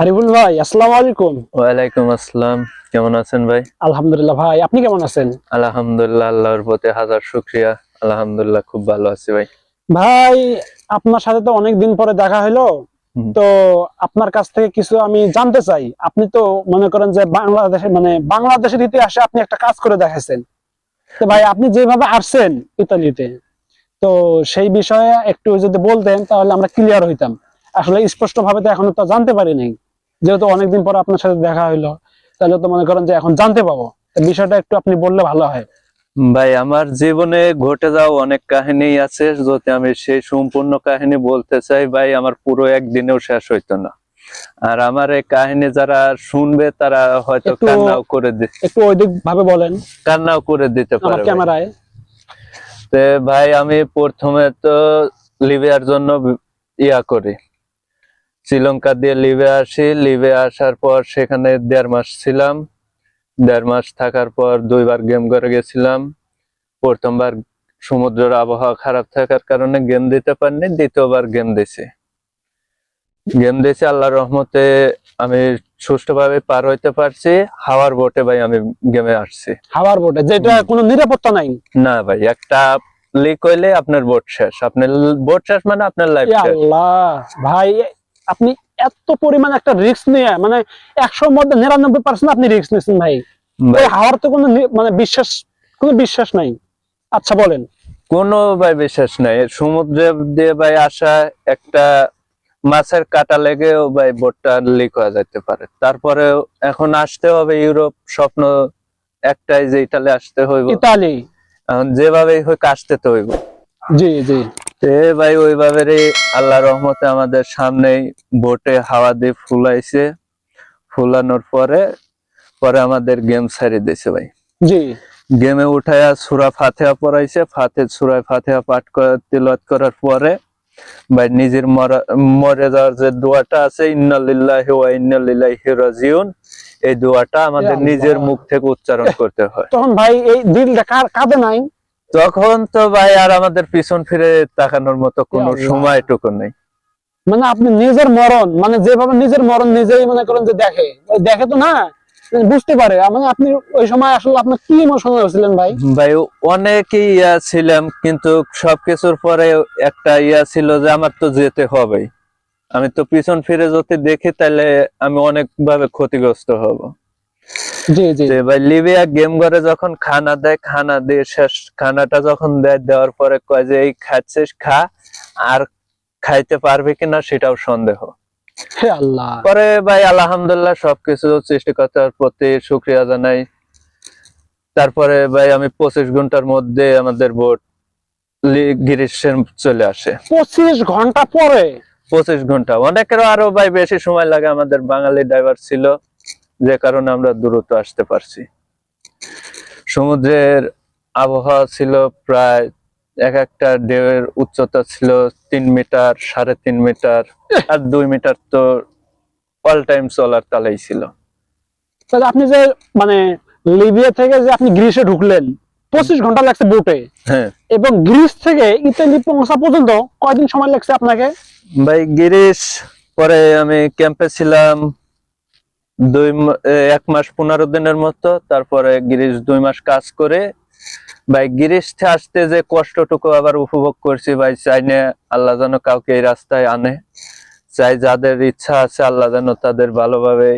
আরিফুল ভাই আসসালামু আলাইকুম। ওয়ালাইকুম আসসালাম। কেমন আছেন ভাই? আলহামদুলিল্লাহ ভাই আপনি কেমন আছেন? আলহামদুলিল্লাহ আল্লাহর প্রতি হাজার শুক্রিয়া। আলহামদুলিল্লাহ খুব ভালো আছি ভাই। ভাই আপনার সাথে তো অনেকদিন পরে দেখা হলো। তো আপনার কাছ থেকে কিছু আমি জানতে চাই। আপনি তো মনে করেন যে বাংলাদেশে মানে বাংলাদেশের ইতিহাসে আপনি একটা কাজ করে দেখাইছেন। তো ভাই আপনি যেভাবে আসছেন ইতালিতে তো সেই বিষয়ে একটু যদি বলতেন তাহলে আমরা ক্লিয়ার হইতাম। আসলে স্পষ্ট ভাবে তো এখনও তো জানতে পারি নাই। যেহেতু অনেকদিন পর আপনার সাথে দেখা হইল তাহলে তো মনে করেন যে এখন জানতে পাবো। বিষয়টা একটু আপনি বললে ভালো হয়। ভাই আমার জীবনে ঘটে যাওয়া অনেক কাহিনী আছে যদি আমি সেই সম্পূর্ণ কাহিনী বলতে চাই ভাই আমার পুরো একদিনেও শেষ হইতো না। আর আমার এই কাহিনী যারা শুনবে তারা হয়তো কান্নাও করে দি- একটু ওইদিক ভাবে বলেন। কান্নাও করে দিতে পারে ভাই। ক্যামেরায়। তে ভাই আমি প্রথমে তো লিবিয়ার জন্য ইয়া করি। শ্রীলঙ্কা দিয়ে লিভে আসি। লিভে আসার পর সেখানে দেড় মাস ছিলাম। দেড় মাস থাকার পর দুইবার গেম করে গেছিলাম। প্রথমবার সমুদ্রের আবহাওয়া খারাপ থাকার কারণে গেম দিতে পারিনি দ্বিতীয়বার গেম দিছি। গেম দিয়েছি আল্লাহর রহমতে আমি সুষ্ঠুভাবে পার হইতে পারছি। হাওয়ার বোটে ভাই আমি গেমে আসছি। হাওয়ার বোটে যেটা কোনো নিরাপত্তা নাই? না ভাই একটা লিক হইলে আপনার বোট শেষ। আপনার বোট শেষ মানে আপনার লাইফ আল্লাহ ভাই আপনি এত পরিমাণ একটা রিস্ক নিয়ে মানে একশোর মধ্যে নিরানব্বই পার্সেন্ট আপনি রিস্ক নিয়েছেন ভাই। হাওয়ার তো কোনো মানে বিশ্বাস কোনো বিশ্বাস নাই। আচ্ছা বলেন। কোনো ভাই বিশ্বাস নাই। সমুদ্রে দিয়ে ভাই আসা একটা মাছের কাটা লেগেও ভাই বোটটা লিক হয়ে যেতে পারে। তারপরে এখন আসতে হবে ইউরোপ স্বপ্ন একটাই যে ইটালি আসতে হইব। ইতালি। এখন যেভাবে হোক আসতে তো হইব। জি জি। তে ভাই ওইভাবে আল্লাহ রহমতে আমাদের সামনেই বোটে হাওয়া দিয়ে ফুলাইছে। ফুলানোর পরে পরে আমাদের গেম ছাড়ি দিয়েছে ভাই। জি। গেমে উঠায়া সুরা ফাতেহা পড়াইছে। ফাতে সুরায় ফাতেহা পাঠ করে তিলত করার পরে ভাই নিজের মরা- মরে যাওয়ার যে দোয়াটা আছে ইন্নালিল্লাহি ওয়া ইন্নালিল্লাহি রাজিউন এই দোয়াটা আমাদের নিজের মুখ থেকে উচ্চারণ করতে হয়। তখন ভাই এই দিলটা কার কাঁদে নাই? তখন তো ভাই আর আমাদের পিছন ফিরে তাকানোর মতো কোনো। সময়টুকু নেই। মানে আপনি নিজের মরণ মানে যেভাবে নিজের মরণ নিজেই মনে করেন যে দেখে। দেখে তো না মানে বুঝতে পারে। মানে আপনি ওই সময় আসলে আপনার কি ইমোশন হয়েছিলেন ভাই? ভাই অনেকই ইয়া ছিলাম কিন্তু সবকিছুর পরে একটা ইয়া ছিল যে আমার তো যেতে হবে আমি তো পিছন ফিরে যদি দেখি তাহলে আমি অনেক ভাবে ক্ষতিগ্রস্ত হব। ভাই লিবিয়া গেম ঘরে যখন খানা দেয় খানা দিয়ে শেষ খানাটা যখন দেয় দেওয়ার পরে কয় যে এই খাচ্ছিস খা আর খাইতে পারবে কিনা সেটাও সন্দেহ। আল্লাহ। পরে ভাই আলহামদুলিল্লাহ সবকিছু সৃষ্টিকর্তার প্রতি শুক্রিয়া জানাই। তারপরে ভাই আমি পঁচিশ ঘণ্টার মধ্যে আমাদের বোট গ্রীষ্মের চলে আসে। পঁচিশ ঘণ্টা পরে? পঁচিশ ঘণ্টা। অনেকেরও আরও ভাই বেশি সময় লাগে আমাদের বাঙালি ড্রাইভার ছিল। যে কারণে আমরা দ্রুত আসতে পারছি। সমুদ্রের আবহাওয়া ছিল প্রায় এক একটা ঢেউয়ের উচ্চতা ছিল তিন মিটার সাড়ে তিন মিটার আর দুই মিটার তো অল টাইম চলার তালেই ছিল। তাহলে আপনি যে মানে লিবিয়া থেকে যে আপনি গ্রিসে ঢুকলেন পঁচিশ ঘণ্টা লাগছে বোটে হ্যাঁ। এবং গ্রিস থেকে ইতালি পৌঁছা পর্যন্ত কয়দিন সময় লাগছে আপনাকে? ভাই গিরিশ পরে আমি ক্যাম্পে ছিলাম দুই এক মাস পনেরো দিনের মতো তারপরে গিরিশ দুই মাস কাজ করে। ভাই গিরিশ আসতে যে কষ্টটুকু আবার উপভোগ করছি ভাই চাই না আল্লাহ যেন কাউকে এই রাস্তায় আনে। চাই যাদের ইচ্ছা আছে আল্লাহ যেন তাদের ভালোভাবে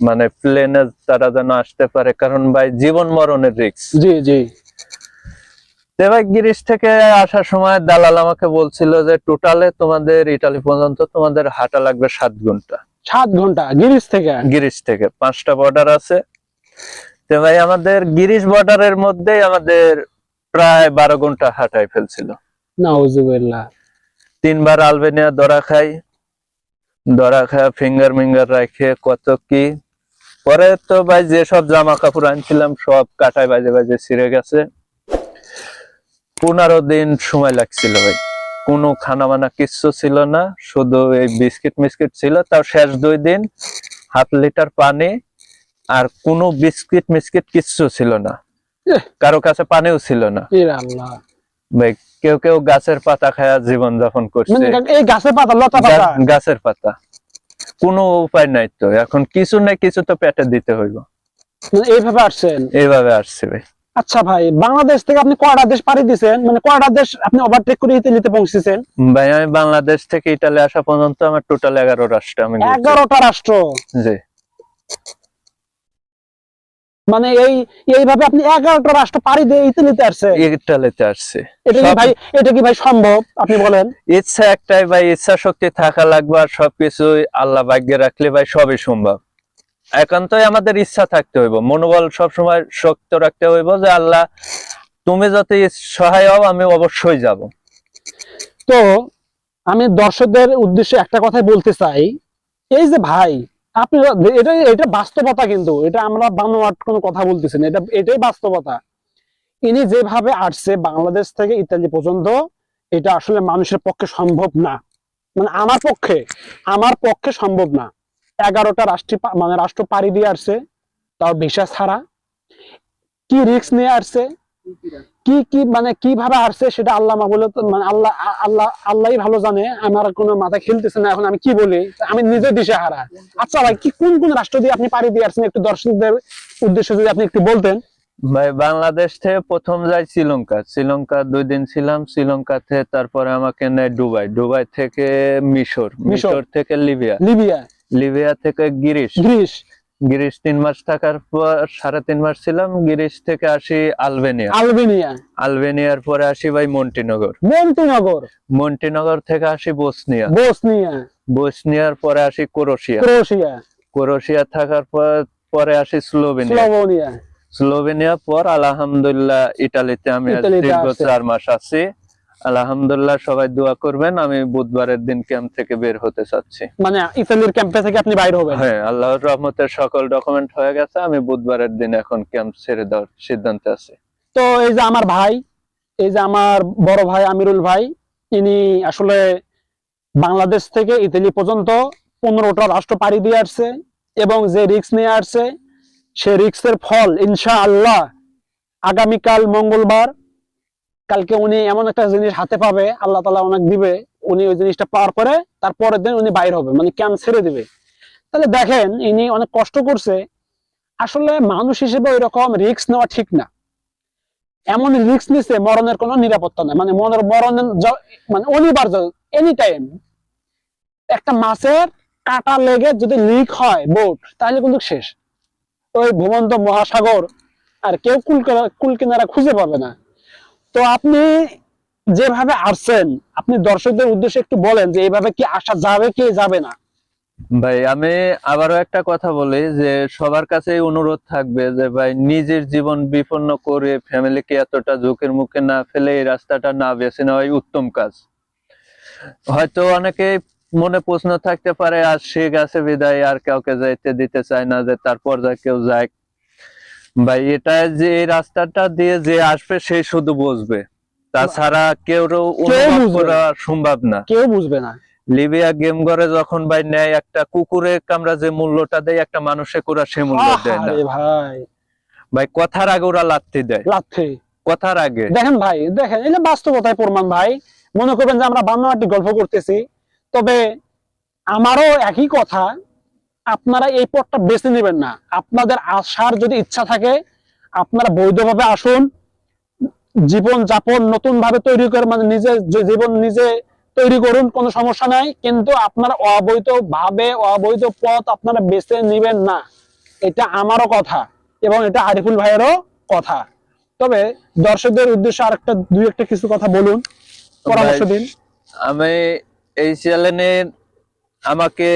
মানে প্লেনে তারা যেন আসতে পারে। কারণ ভাই জীবন মরণের রিক্স জি জি। ভাই গিরিশ থেকে আসার সময় দালাল আমাকে বলছিল যে টোটালে তোমাদের ইটালি পর্যন্ত তোমাদের হাঁটা লাগবে সাত ঘণ্টা। সাত ঘণ্টা গিরিশ থেকে। গিরিশ থেকে পাঁচটা বর্ডার আছে। তো ভাই আমাদের গিরিশ বর্ডারের মধ্যেই আমাদের প্রায় বারো ঘণ্টা হাঁটাই ফেলছিল। নাউজুবিল্লাহ। তিনবার আলবেনিয়া দরা খাই। দরা খায় ফিঙ্গার মিঙ্গার রাখে কত কি। পরে তো ভাই যেসব জামা কাপড় আনছিলাম সব কাটায় বাজে বাজে ছিঁড়ে গেছে। পনেরো দিন সময় লাগছিল ভাই। কোনো খানা মানা কিচ্ছু ছিল না শুধু এই বিস্কিট মিস্কিট ছিল। তাও শেষ দুই দিন হাফ লিটার পানি আর কোনো বিস্কিট মিস্কিট কিচ্ছু ছিল না। কারও কাছে পানিও ছিল না। ভাই কেউ কেউ গাছের পাতা খায়া জীবন যাপন করছে। মানে এই গাছের পাতা লতা পাতা? গাছের পাতা। কোনো উপায় নাই তো। এখন কিছু না কিছু তো পেটে দিতে হইব। মানে এইভাবে আসছেন? এইভাবে আসছে ভাই। আচ্ছা ভাই বাংলাদেশ থেকে আপনি কয়টা দেশ পাড়ি দিয়েছেন মানে কয়টা দেশ আপনি ওভারটেক করে ইতালিতে পৌঁছেছেন? ভাই আমি বাংলাদেশ থেকে ইটালি আসা পর্যন্ত আমার টোটাল এগারো রাষ্ট্র আমি। এগারোটা রাষ্ট্র? জি। মানে এই এইভাবে আপনি এগারোটা রাষ্ট্র পাড়ি দিয়ে ইতালিতে আসছেন? ইটালিতে আসছে। এটা কি ভাই এটা কি ভাই সম্ভব আপনি বলেন? ইচ্ছা একটাই ভাই ইচ্ছা শক্তি থাকা লাগবে আর সবকিছু আল্লাহ ভাগ্যে রাখলে ভাই সবই সম্ভব। একান্তই আমাদের ইচ্ছা থাকতে হইব। মনোবল সবসময় শক্ত রাখতে হইব যে, আল্লাহ, তুমি যদি সহায় হও, আমি অবশ্যই যাব। তো আমি দর্শকদের উদ্দেশ্যে একটা কথাই বলতে চাই। এই যে ভাই, আপনি এটা এটা বাস্তবতা কিন্তু। এটা আমরা বানোয়াট কোনো কথা বলতেছি না। এটা, এটাই বাস্তবতা। ইনি যেভাবে আসছে বাংলাদেশ থেকে ইত্যাদি পর্যন্ত, এটা আসলে মানুষের পক্ষে সম্ভব না। মানে আমার পক্ষে আমার পক্ষে সম্ভব না। এগারোটা রাষ্ট্র মানে রাষ্ট্র পাড়ি দিয়ে আসছে তাও ভিসা ছাড়া। কি রিস্ক নিয়ে আসছে? কি কি মানে কীভাবে আসছে সেটা আল্লাহ বলে মানে আল্লাহ আ- আল্লাহ ভালো জানে। আমার কোনো মাথা খেলতেছে না এখন আমি কি বলি? আমি নিজে দিশে হারা। আচ্ছা ভাই কি কোন কোন রাষ্ট্র দিয়ে আপনি পাড়ি দিয়ে আসছেন? একটু দর্শকদের উদ্দেশ্যে যদি আপনি একটু বলতেন। ভাই বাংলাদেশ থেকে প্রথম যাই শ্রীলঙ্কা। শ্রীলঙ্কা দুই দিন ছিলাম। শ্রীলঙ্কাতে তারপরে আমাকে নেয় ডুবাই ডুবাই থেকে মিশর। মিশর। মিশর থেকে লিবিয়া। লিবিয়া। লিবিয়া থেকে গিরিশ। গ্রিস গিরিশ তিন মাস থাকার পর সাড়ে তিন মাস ছিলাম গিরিশ থেকে আসি আলবেনিয়া। আলবেনিয়া। আলবেনিয়ার পরে আসি ভাই মন্টিনগর। মন্টিনগর। মন্টিনগর থেকে আসি বসনিয়া। বসনিয়া। বসনিয়ার পরে আসি ক্রোশিয়া। ক্রোয়েশিয়া ক্রোশিয়া থাকার পর পরে আসি স্লোভেনিয়া। স্লোভেনিয়া। স্লোভেনিয়া পর আলহামদুলিল্লাহ ইটালিতে আমি দীর্ঘ চার মাস আছি। আলহামদুলিল্লাহ সবাই দোয়া করবেন। আমি বুধবারের দিন ক্যাম্প থেকে বের হতে চাচ্ছি। মানে ইতালির ক্যাম্পে থেকে আপনি বাইরে হবেন? হ্যাঁ আল্লাহর রহমতের সকল ডকুমেন্ট হয়ে গেছে। আমি বুধবারের দিন এখন ক্যাম্প ছেড়ে দেওয়ার সিদ্ধান্তে আছি। তো এই যে আমার ভাই এই যে আমার বড় ভাই আমিরুল ভাই ইনি আসলে বাংলাদেশ থেকে ইতালি পর্যন্ত পনেরোটা রাষ্ট্র পাড়ি দিয়ে আসছে এবং যে রিক্স নিয়ে আসছে সে রিক্সের ফল ইনশা আল্লাহ আগামীকাল মঙ্গলবার কালকে উনি এমন একটা জিনিস হাতে পাবে, আল্লাহ তালা অনেক দিবে, উনি ওই জিনিসটা পাওয়ার পরে তার পরের দিন উনি বাইর হবে মানে ক্যাম্প ছেড়ে দিবে। তাহলে দেখেন, ইনি অনেক কষ্ট করছে। আসলে মানুষ হিসেবে ওই রকম রিক্স নেওয়া ঠিক না। এমন রিস্ক নিছে মরণের কোনো নিরাপত্তা নাই। মানে মনের মরণের মানে অনিবার্য এনি টাইম একটা মাছের কাটা লেগে যদি লিক হয় বোট তাহলে কিন্তু শেষ। ওই ভূমন্ত মহাসাগর আর কেউ কুল কুল কিনারা খুঁজে পাবে না। তো আপনি যেভাবে আসছেন, আপনি দর্শকদের উদ্দেশ্যে একটু বলেন যে এইভাবে কি আসা যাবে কি যাবে না? ভাই, আমি আবারও একটা কথা বলি যে সবার কাছেই অনুরোধ থাকবে যে ভাই, নিজের জীবন বিপন্ন করে ফ্যামিলিকে এতটা ঝুঁকির মুখে না ফেলে এই রাস্তাটা না বেছে নেওয়াই উত্তম কাজ। হয়তো অনেকে মনে প্রশ্ন থাকতে পারে, আর সে গেছে বিদায়, আর কাউকে যাইতে দিতে চায় না যে তারপর যা কেউ যায় ভাই এটা যে এই রাস্তাটা দিয়ে যে আসবে সেই শুধু বুঝবে। তাছাড়া কেউ অনুভব করা সম্ভব না। কেউ বুঝবে না। লিবিয়া গেম ঘরে যখন ভাই নেয় একটা কুকুরে কামড়া যে মূল্যটা দেয় একটা মানুষে কোরা সে মূল্য দেয় না। ভাই। ভাই কথার আগে ওরা লাত্তি দেয়। লাথে কথার আগে। দেখেন ভাই দেখেন এটা বাস্তবতায় প্রমাণ ভাই মনে করবেন যে আমরা বান্নাটি গল্প করতেছি তবে আমারও একই কথা আপনারা এই পথটা বেছে নেবেন না। আপনাদের আসার যদি ইচ্ছা থাকে আপনারা বৈধভাবে আসুন। জীবন যাপন নতুন ভাবে তৈরি করে মানে নিজে জীবন নিজে তৈরি করুন কোনো সমস্যা নাই। কিন্তু আপনারা অবৈধ ভাবে অবৈধ পথ আপনারা বেছে নেবেন না। এটা আমারও কথা এবং এটা আরিফুল ভাইয়েরও কথা। তবে দর্শকদের উদ্দেশ্যে আরেকটা দুই একটা কিছু কথা বলুন। পরামর্শ দিন। আমি এই চ্যানেলে আমাকে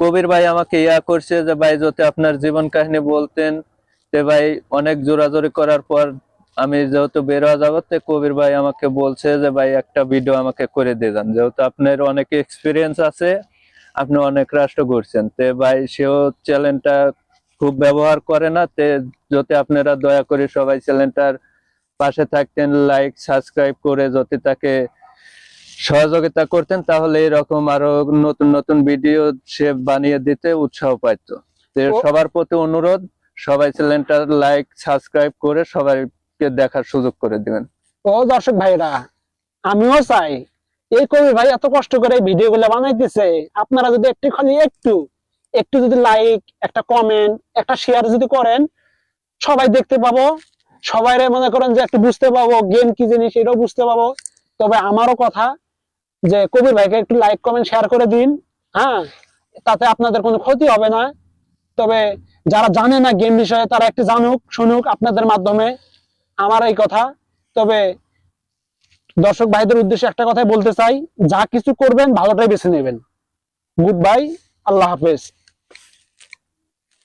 কবির ভাই আমাকে ইয়া করছে যে, ভাই, যদি আপনার জীবন কাহিনী বলতেন তে ভাই, অনেক জোরাজোরি করার পর আমি যেহেতু বেরোয়া যাব তে কবির ভাই আমাকে বলছে যে, ভাই, একটা ভিডিও আমাকে করে দিয়ে যান। যেহেতু আপনার অনেক এক্সপিরিয়েন্স আছে, আপনি অনেক রাষ্ট্র ঘুরছেন তে, ভাই, সেও চ্যানেলটা খুব ব্যবহার করে না। তে, যদি আপনারা দয়া করে সবাই চ্যানেলটার পাশে থাকতেন লাইক সাবস্ক্রাইব করে যদি তাকে সহযোগিতা করতেন তাহলে এরকম আরও নতুন নতুন ভিডিও সে বানিয়ে দিতে উৎসাহ পাইতো। সবার প্রতি অনুরোধ সবাই চ্যানেলটা লাইক সাবস্ক্রাইব করে সবাইকে দেখার সুযোগ করে দিবেন। ও দর্শক ভাইরা আমিও চাই এই কবি ভাই এত কষ্ট করে ভিডিও গুলো বানাইতেছে আপনারা যদি একটু খালি একটু একটু যদি লাইক একটা কমেন্ট একটা শেয়ার যদি করেন সবাই দেখতে পাবো। সবাই মনে করেন যে একটু বুঝতে পাবো গেম কি জিনিস এটাও বুঝতে পাবো। তবে আমারও কথা যে কবির ভাইকে একটু লাইক কমেন্ট শেয়ার করে দিন। হ্যাঁ তাতে আপনাদের কোনো ক্ষতি হবে না। তবে যারা জানে না গেম বিষয়ে, তারা একটু জানুক, শুনুক আপনাদের মাধ্যমে। আমার এই কথা। তবে দর্শক ভাইদের উদ্দেশ্যে একটা কথাই বলতে চাই, যা কিছু করবেন, ভালোটাই বেছে নেবেন। গুড বাই আল্লাহ হাফেজ।